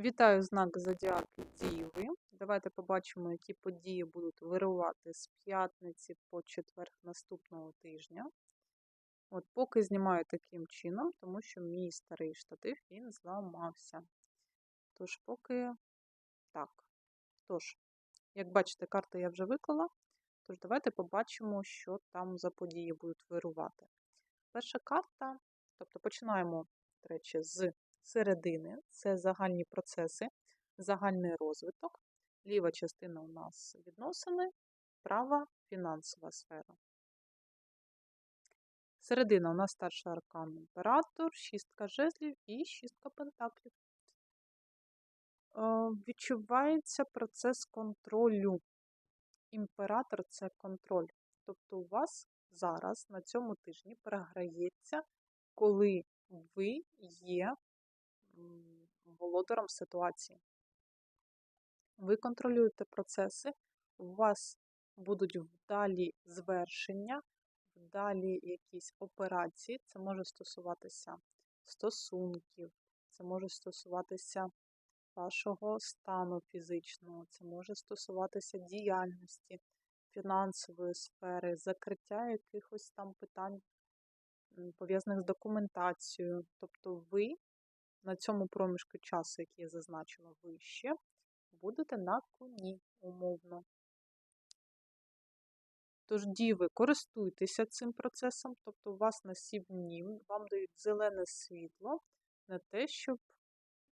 Вітаю знак Зодіаки Діви. Давайте побачимо, які події будуть вирувати з п'ятниці по четверг наступного тижня. От Поки знімаю таким чином, тому що мій старий штатив він зламався. Тож, поки так. Тож, як бачите, карти я вже виклала. Тож, давайте побачимо, що там за події будуть вирувати. Перша карта, тобто починаємо, до речі, з середини це загальні процеси, загальний розвиток. Ліва частина у нас відносини, права фінансова сфера. Середина у нас старший аркан імператор, шістка жезлів і шістка пентаклів. Е, відчувається процес контролю. Імператор це контроль. Тобто у вас зараз на цьому тижні програється, коли ви є володаром ситуації. Ви контролюєте процеси, у вас будуть вдалі звершення, вдалі якісь операції. Це може стосуватися стосунків, це може стосуватися вашого стану фізичного, це може стосуватися діяльності, фінансової сфери, закриття якихось там питань, пов'язаних з документацією. Тобто ви на цьому проміжку часу, який я зазначила вище, будете на коні умовно. Тож, діви, користуйтеся цим процесом, тобто у вас на 7 днів вам дають зелене світло на те, щоб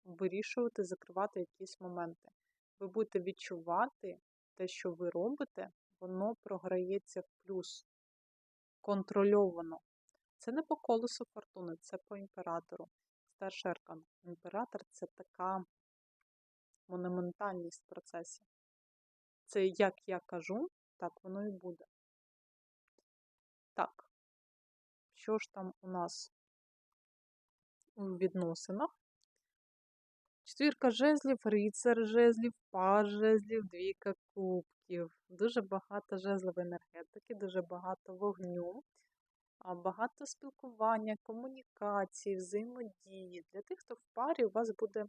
вирішувати, закривати якісь моменти. Ви будете відчувати те, що ви робите, воно програється в плюс. Контрольовано. Це не по колесу фортуни, це по імператору. Старший аркан. Імператор це така монументальність в процесі. Це як я кажу, так воно і буде. Так, що ж там у нас у відносинах? Четвірка жезлів, рицар жезлів, пар жезлів, двійка кубків. Дуже багато жезлової енергетики, дуже багато вогню багато спілкування, комунікації, взаємодії. Для тих, хто в парі, у вас буде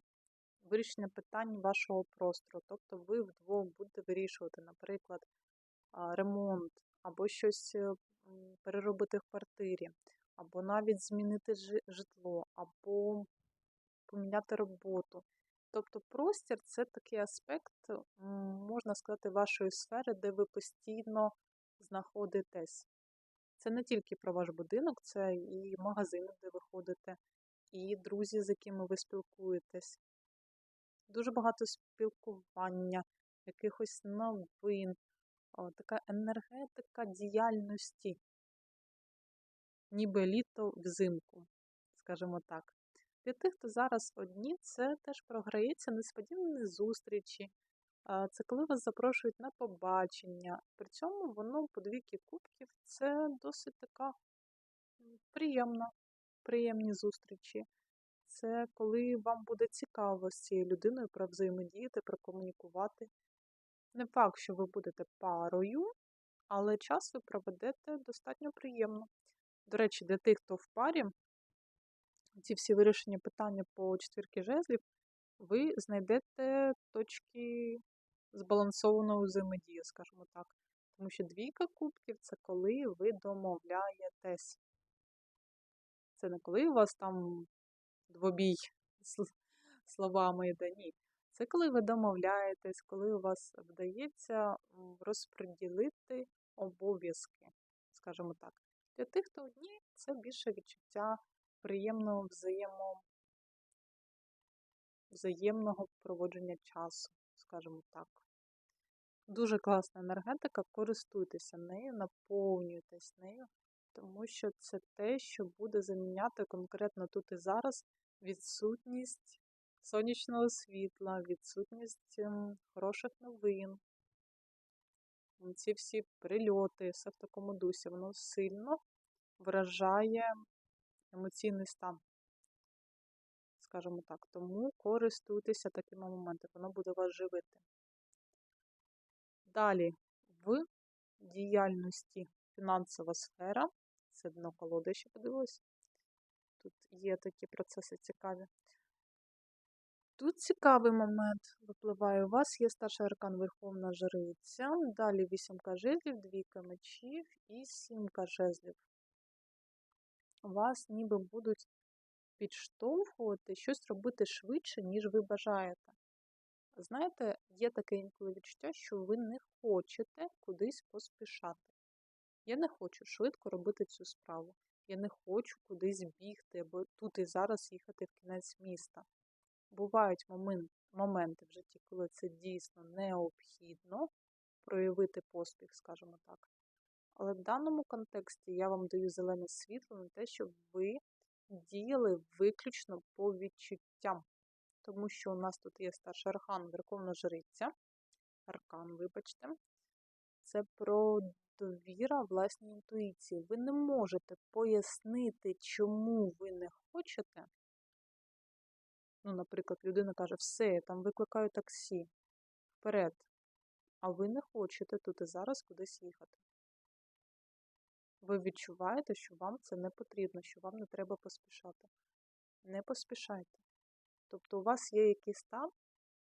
вирішення питань вашого простору. Тобто ви вдвох будете вирішувати, наприклад, ремонт, або щось е, переробити в квартирі, або навіть змінити житло, або поміняти роботу. Тобто простір це такий аспект, можна сказати, вашої сфери, де ви постійно знаходитесь. Це не тільки про ваш будинок, це і магазини, де ви ходите, і друзі, з якими ви спілкуєтесь. Дуже багато спілкування, якихось новин, така енергетика діяльності, ніби літо взимку, скажімо так. Для тих, хто зараз одні, це теж програється несподівані зустрічі, це коли вас запрошують на побачення. При цьому воно по двійки кубків це досить така приємна, приємні зустрічі. Це коли вам буде цікаво з цією людиною про взаємодіяти, прокомунікувати. Не факт, що ви будете парою, але час ви проведете достатньо приємно. До речі, для тих, хто в парі, ці всі вирішення питання по четвірки жезлів, ви знайдете точки збалансовану взаємодію, скажімо так. Тому що двійка кубків це коли ви домовляєтесь. Це не коли у вас там двобій словами йде, ні. Це коли ви домовляєтесь, коли у вас вдається розподілити обов'язки, скажімо так. Для тих, хто одні, це більше відчуття приємного взаємо... взаємного проводження часу, скажімо так. Дуже класна енергетика, користуйтеся нею, наповнюйтесь нею, тому що це те, що буде заміняти конкретно тут і зараз відсутність сонячного світла, відсутність ем, хороших новин. Ці всі прильоти, все в такому дусі, воно сильно вражає емоційний стан, скажімо так. Тому користуйтеся такими моментами, воно буде вас живити. Далі в діяльності фінансова сфера, це дно колоди ще подивилось. Тут є такі процеси цікаві. Тут цікавий момент випливає. У вас є старший аркан Верховна Жриця, далі вісімка жезлів, двійка мечів і сімка жезлів. Вас ніби будуть підштовхувати щось робити швидше, ніж ви бажаєте. Знаєте, є таке інколи відчуття, що ви не хочете кудись поспішати. Я не хочу швидко робити цю справу. Я не хочу кудись бігти або тут і зараз їхати в кінець міста. Бувають момен- моменти в житті, коли це дійсно необхідно проявити поспіх, скажімо так. Але в даному контексті я вам даю зелене світло на те, щоб ви діяли виключно по відчуттям. Тому що у нас тут є старший аркан Верховна Жриця. Аркан, вибачте. Це про довіра власній інтуїції. Ви не можете пояснити, чому ви не хочете. Ну, наприклад, людина каже, все, я там викликаю таксі вперед. А ви не хочете тут і зараз кудись їхати. Ви відчуваєте, що вам це не потрібно, що вам не треба поспішати. Не поспішайте. Тобто у вас є якийсь стан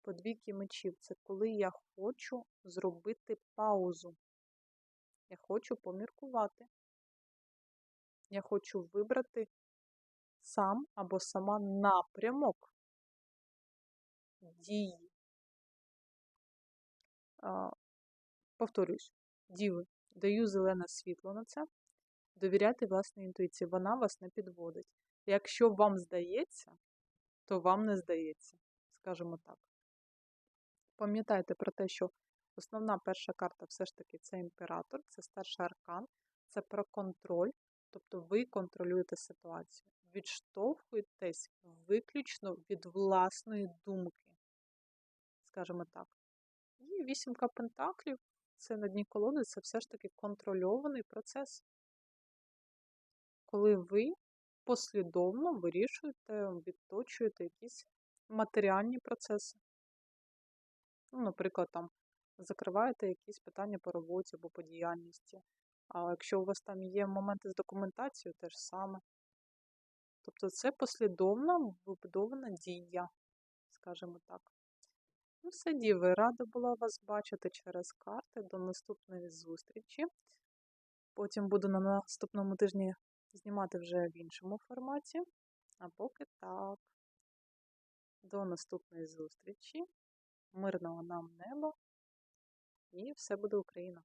по двійки мечів. Це коли я хочу зробити паузу. Я хочу поміркувати. Я хочу вибрати сам або сама напрямок дії. Повторюсь, діви, даю зелене світло на це. Довіряйте власній інтуїції, вона вас не підводить. Якщо вам здається, то вам не здається, скажімо так. Пам'ятайте про те, що основна перша карта все ж таки це імператор, це старший аркан, це про контроль, тобто ви контролюєте ситуацію. Відштовхуєтесь виключно від власної думки, скажімо так. І вісімка пентаклів це на дні колоди, це все ж таки контрольований процес, коли ви послідовно вирішуєте, відточуєте якісь матеріальні процеси. Ну, наприклад, там закриваєте якісь питання по роботі або по діяльності. А якщо у вас там є моменти з документацією, теж саме. Тобто це послідовна вибудована дія, скажімо так. Ну, все, діви, рада була вас бачити через карти. До наступної зустрічі. Потім буду на наступному тижні знімати вже в іншому форматі. А поки так. До наступної зустрічі. Мирного нам неба. І все буде Україна!